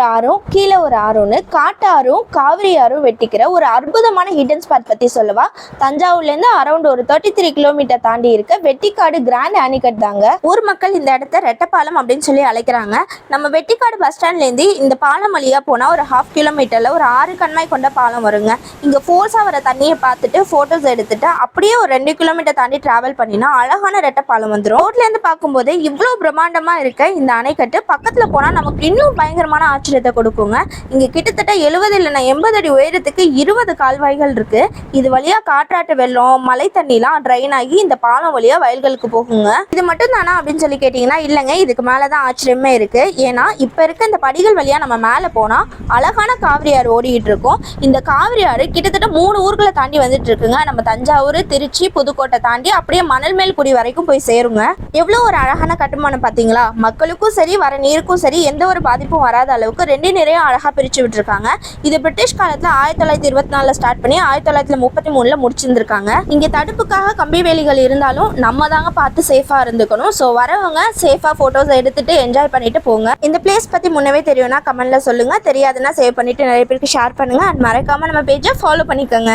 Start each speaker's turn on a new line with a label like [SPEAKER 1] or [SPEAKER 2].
[SPEAKER 1] ஒரு ஆறும் கீழே ஒரு ஆறும்னு காட்டாறும் காவிரி ஆறும் வெட்டிக்கிற ஒரு அற்புதமான ஹிடன் ஸ்பாட் பற்றி சொல்லவா? தஞ்சாவூர்லேருந்து அரௌண்ட் ஒரு தேர்ட்டி த்ரீ கிலோமீட்டர் தாண்டி இருக்க வெட்டிக்காடு கிராண்ட் அணிக்கட் தாங்க. ஊர் மக்கள் இந்த இடத்த ரெட்டப்பாலம் அப்படின்னு சொல்லி அழைக்கிறாங்க. நம்ம வெட்டிக்காடு பஸ் ஸ்டாண்ட்லேருந்து இந்த பாலம் வழியாக போனால் ஒரு ஹாஃப் கிலோமீட்டரில் ஒரு ஆறு கண்மாய் கொண்ட பாலம் வருங்க. இங்கே ஃபோர்ஸாக வர தண்ணியை பார்த்துட்டு ஃபோட்டோஸ் எடுத்துட்டு அப்படியே ஒரு ரெண்டு கிலோமீட்டர் தாண்டி ட்ராவல் பண்ணினா அழகான ரெட்டப்பாலம் வந்துடும் ரோட்லேருந்து பார்க்கும்போது இவ்வளோ பிரம்மாண்டமாக இருக்க இந்த அணைக்கட்டு பக்கத்தில் போனால் நமக்கு இன்னும் பயங்கரமான ஆச்சரியத்தை கொடுக்குங்க. இங்கே கிட்டத்தட்ட எழுபது இல்லைன்னா எண்பது அடி உயரத்துக்கு இருபது கால்வாய்கள் இருக்குது இது வழியாக காற்றாட்டு வெள்ளம் மழை தண்ணிலாம் ட்ரைன் ஆகி இந்த பாலம் வழியாக வயல்களுக்கு போகுங்க. இது மட்டும் தானா அப்படின்னு சொல்லி கேட்டிங்கன்னா இல்லைங்க. இதுக்கு மேலே தான் ஆச்சரியமே இருக்குது ஏன்னா இப்போ இருக்க இந்த படிகள் வழியாக நம்ம மேலே போனால் அழகான காவிரி ஆறு ஓடிக்கிட்டு இருக்கோம். இந்த காவிரி ஆறு கிட்டத்தட்ட மூணு ஊர்களை தாண்டி வந்துட்டு இருக்குங்க. நம்ம தஞ்சாவூர் திருச்சி புதுக்கோட்டை தாண்டி அப்படியே மணல்மேல்குடி வரைக்கும் போய் சேருங்க. எவ்வளோ ஒரு அழகான கட்டுமானம் பார்த்தீங்களா மக்களுக்கும் சரி வர நீருக்கும் சரி எந்த ஒரு பாதிப்பும் வராத அளவு அளவுக்கு ரெண்டே நிறைய அழகாக பிரித்து விட்டுருக்காங்க. இது பிரிட்டிஷ் காலத்தில் ஆயிரத்தி தொள்ளாயிரத்தி இருபத்தி நாலில் ஸ்டார்ட் பண்ணி ஆயிரத்தி தொள்ளாயிரத்தி முப்பத்தி மூணில் முடிச்சிருந்துருக்காங்க. இங்கே தடுப்புக்காக கம்பி வேலிகள் இருந்தாலும் நம்ம தாங்க பார்த்து சேஃபாக இருந்துக்கணும். ஸோ வரவங்க சேஃபாக ஃபோட்டோஸ் எடுத்துகிட்டு என்ஜாய் பண்ணிட்டு போங்க. இந்த பிளேஸ் பற்றி முன்னவே தெரியும்னா கமெண்ட்டில் சொல்லுங்கள் தெரியாதுன்னா சேவ் பண்ணிட்டு நிறைய பேருக்கு ஷேர் பண்ணுங்க. அண்ட் மறக்காமல் நம்ம பேஜை ஃபாலோ பண்ணிக்கோங்க.